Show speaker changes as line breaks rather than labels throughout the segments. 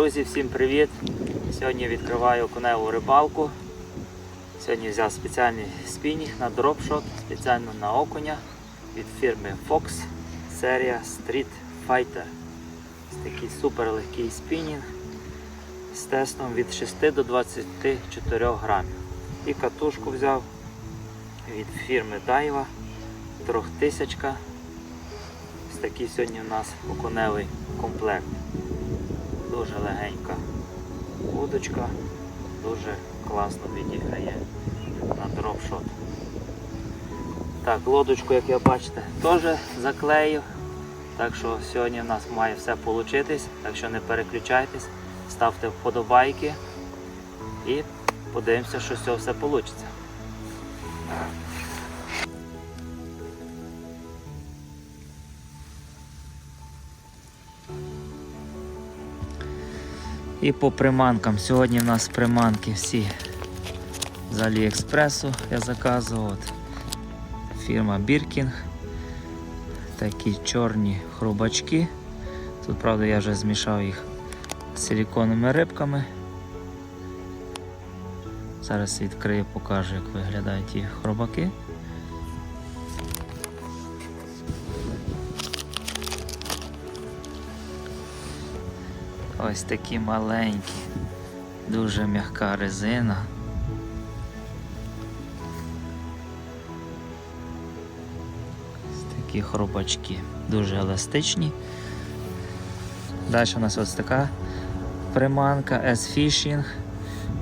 Друзі, всім привіт! Сьогодні відкриваю коневу рибалку. Сьогодні взяв спеціальний спінінг на дропшот, спеціально на окуня від фірми Fox серія Street Fighter. Ось такий супер легкий спінінг з тестом від 6 до 24 грамів. І катушку взяв від фірми Daiwa 3000. Ось такий сьогодні у нас окуневий комплект. Дуже легенька удочка, дуже класно відіграє на дропшот. Так, лодочку, як ви бачите, теж заклеїв. Так що сьогодні в нас має все получитись, так що не переключайтесь, ставте вподобайки і подивимося, що з цього все вийде. І по приманкам. Сьогодні в нас приманки всі з Аліекспресу я заказував. От. Фірма Біркінг. Такі чорні хрубачки. Тут, правда, я вже змішав їх з силіконовими рибками. Зараз відкрию, покажу, як виглядають ті хробаки. Ось такі маленькі, дуже м'яка резина. Ось такі хробачки, дуже еластичні. Далі у нас ось така приманка S-Fishing,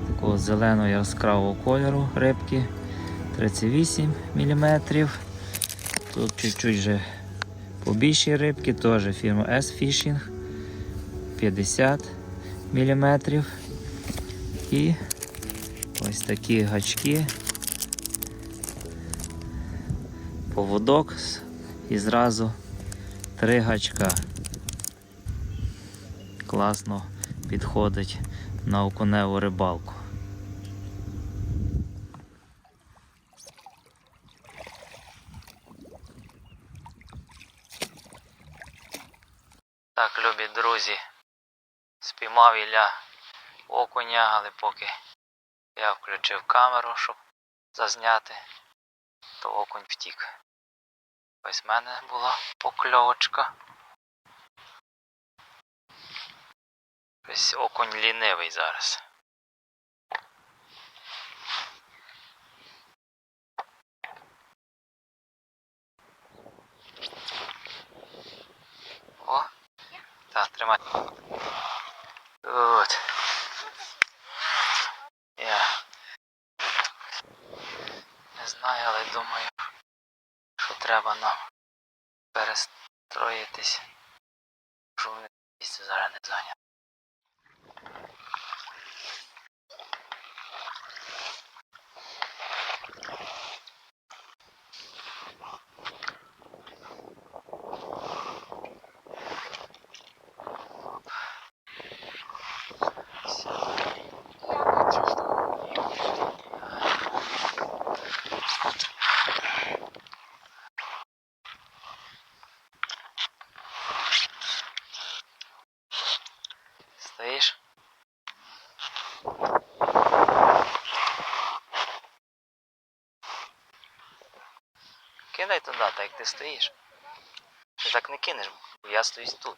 такого зеленого яскравого кольору рибки 38 мм. Тут чуть-чуть вже побільші рибки, теж фірма S-Fishing. 50 мм. І ось такі гачки, поводок і зразу три гачка. Класно підходить на окуневу рибалку. Так, любі друзі, спіймав Ілля окуня, але поки я включив камеру, щоб зазняти, то окунь втік. Ось в мене була покльовочка. Ось окунь лінивий зараз. О, так, тримай. От. Я не знаю, але думаю, що треба нам перестроїтись. Що ми місце зараз не зайняти. Стоїш? Кидай туди, так як ти стоїш. Ти так не кинеш, бо я стою тут.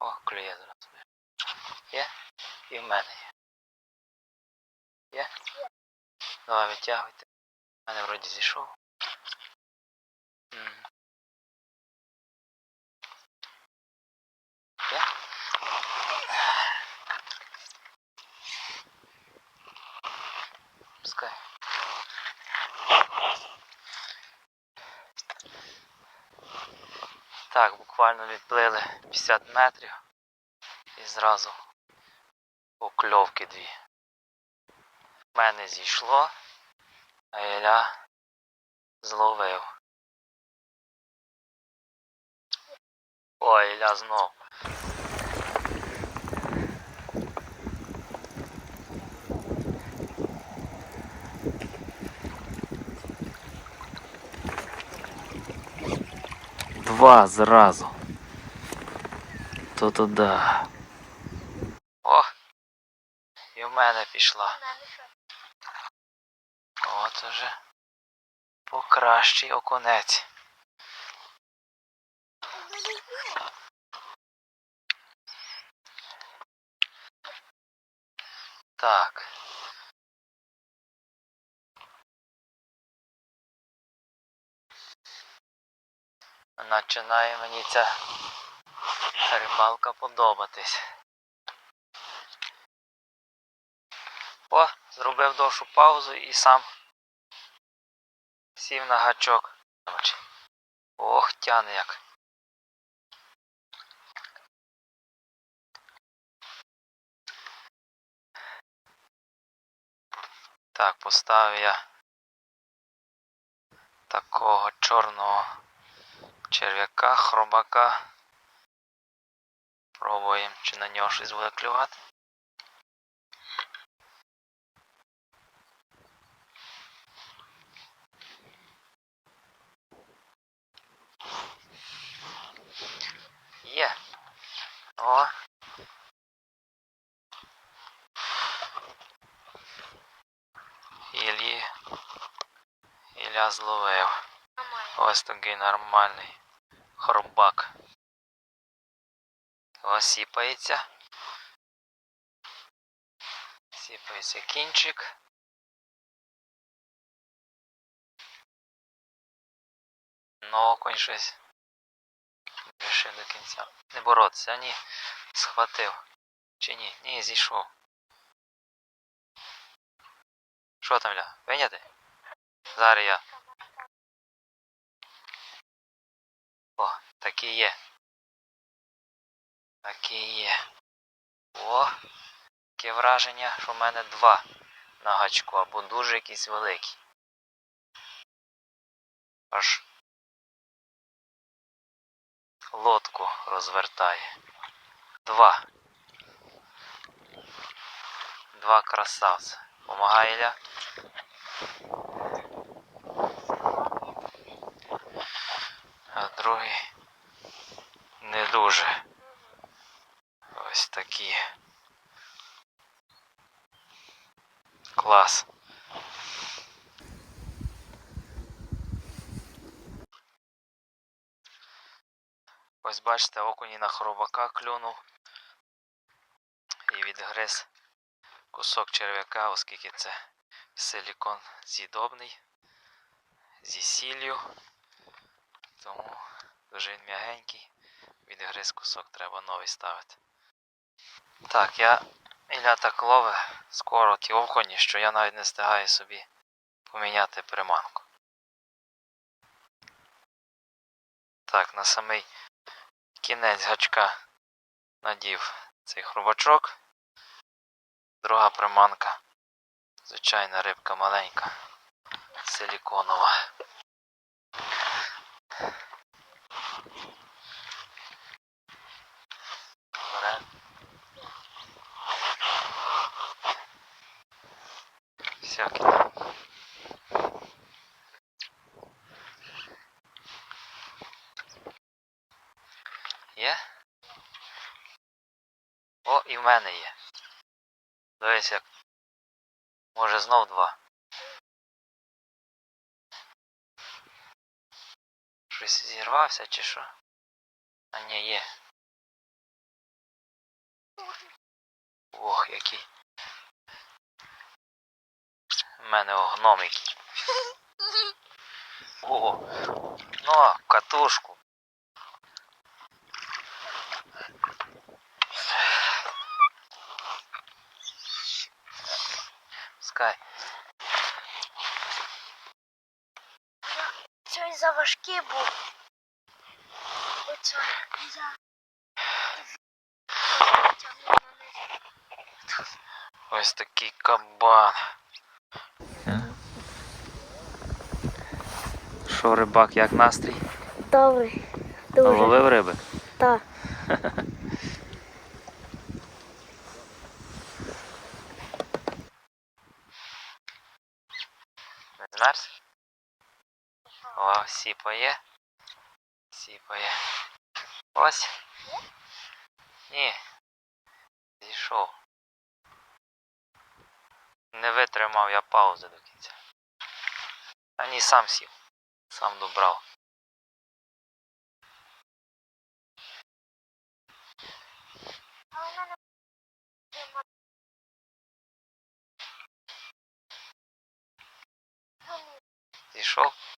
О, клює зараз. Є? І в мене є. Є? Давай витягуйте. У мене вроді зійшов. М. Є? Пускай. Так, буквально відплили 50 метрів і зразу покльовки дві. В мене зійшло, а Ілля зловив. Ой, Ілля знов. Два зразу. То туди. О! І в мене пішла. От уже. Покращий окунець. Так. Починає мені ця рибалка подобатись. О, зробив довшу паузу і сам сів на гачок. Ох, тяне як. Так, поставив я такого чорного черв'яка, хробака. Пробуємо, чи на нього щось буде клювати. Є. О. Іллі. Ілля зловив. Ось такий нормальний хробак. Ось сіпається. Сіпається кінчик. Ну, окунь щось. Рішив до кінця. Не боротися, ні. Схватив. Чи ні? Ні, зійшов. Що там, ля? Виняти? Зараз я. О, такі є. Такі є. О, таке враження, що в мене два на гачку, або дуже якісь великі. Аж лодку розвертає. Два. Два красавця. Помагає ля. А другий не дуже. Ось такі. Клас. Ось бачите, окуні на хробака клюнув і відгриз кусок черв'яка, оскільки це силікон з'їдобний зі сіллю. Тому дуже він м'ягенький. Відгриз кусок треба новий ставити. Так, я Ілля так ловить скоро ті окуні, що я навіть не встигаю собі поміняти приманку. Так, на самий кінець гачка надів цей хробачок. Друга приманка. Звичайна рибка маленька. Силіконова. Бере. Всякі там. Є? О, і в мене є. Дивись як. Може знов два. Щось зірвався чи що? А ні, є. Ох, який. У мене о, гном який. О, ну, катушку. Скай.
Щось заважкий був. Оце я.
Ось такий кабан. Що, рибак, як настрій?
Добре. Дуже.
Ловив риби?
Так.
Не? О, сіпає. Сіпає. Ось. Ні. Зійшов. Не витримав я паузи до кінця. А ні, сам сів. Сам добрав. Зійшов.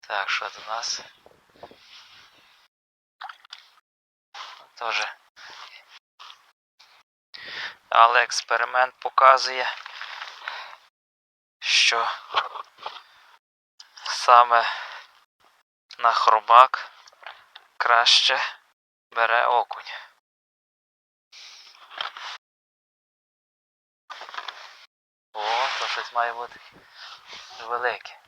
Так, що до нас? Тоже. Але експеримент показує, що саме на хробак краще бере окунь. О, то щось має бути велике.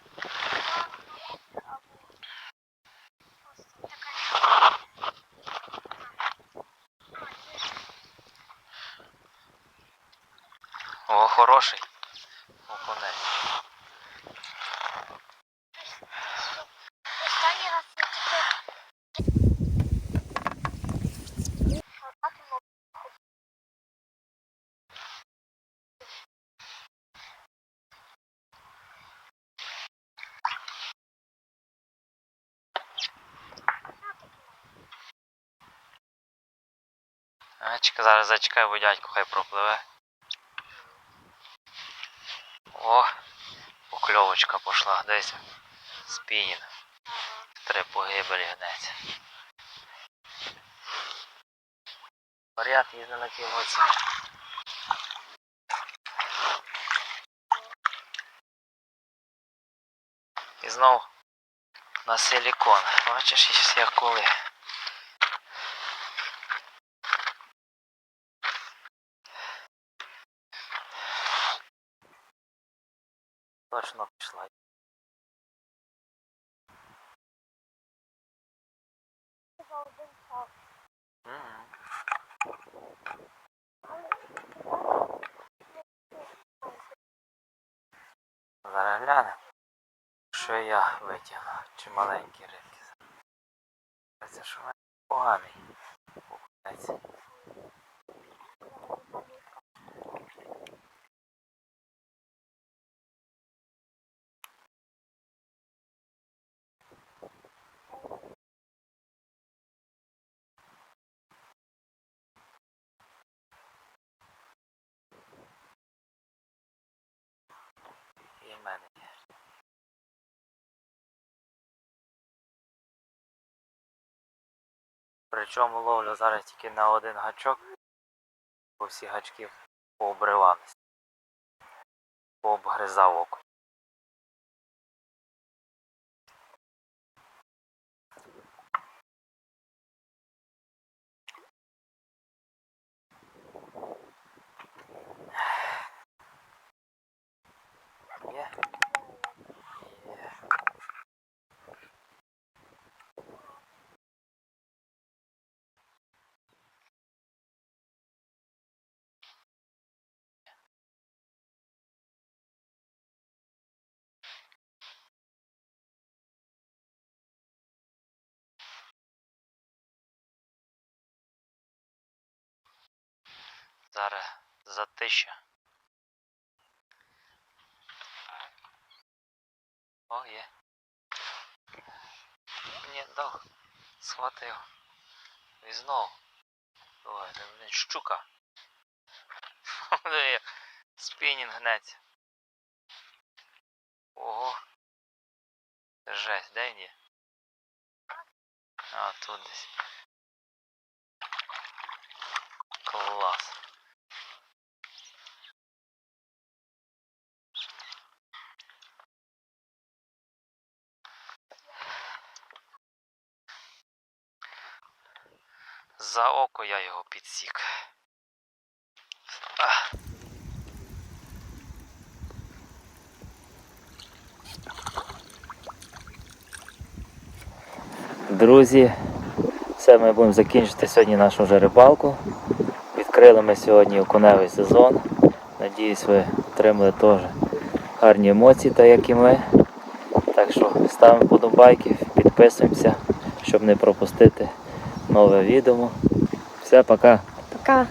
О, хороший. Окунець.
Останній раз я тільки...
чекай, зараз зачекай, бо дядько хай пропливе. О, покльовочка пішла, десь спінінг. Три погибелі гнеться. Варіант їздить на тій. І знов на силікон. Бачиш, як коли. Точно пішла. Мгм. Зараз глянемо, що я витягну, чи маленькі рибки. Це що в мене поганий. окунець. І в мене є. Причому ловлю зараз тільки на один гачок, бо всі гачки пообривалися. Пообгризав око. Зараз затища. О, є. Ні, дав. Схватив. І знов. Ой, це, блін, щука. Спінінг гнеться. Ого. Жесть, де він є? А, тут десь. Клас. За око я його підсік. Ах. Друзі, все ми будемо закінчити сьогодні нашу вже рибалку. Відкрили ми сьогодні окуневий сезон. Надіюсь, ви отримали теж гарні емоції, так як і ми. Так що ставимо подобайки, підписуємося, щоб не пропустити нове відео. Все, пока.
Пока.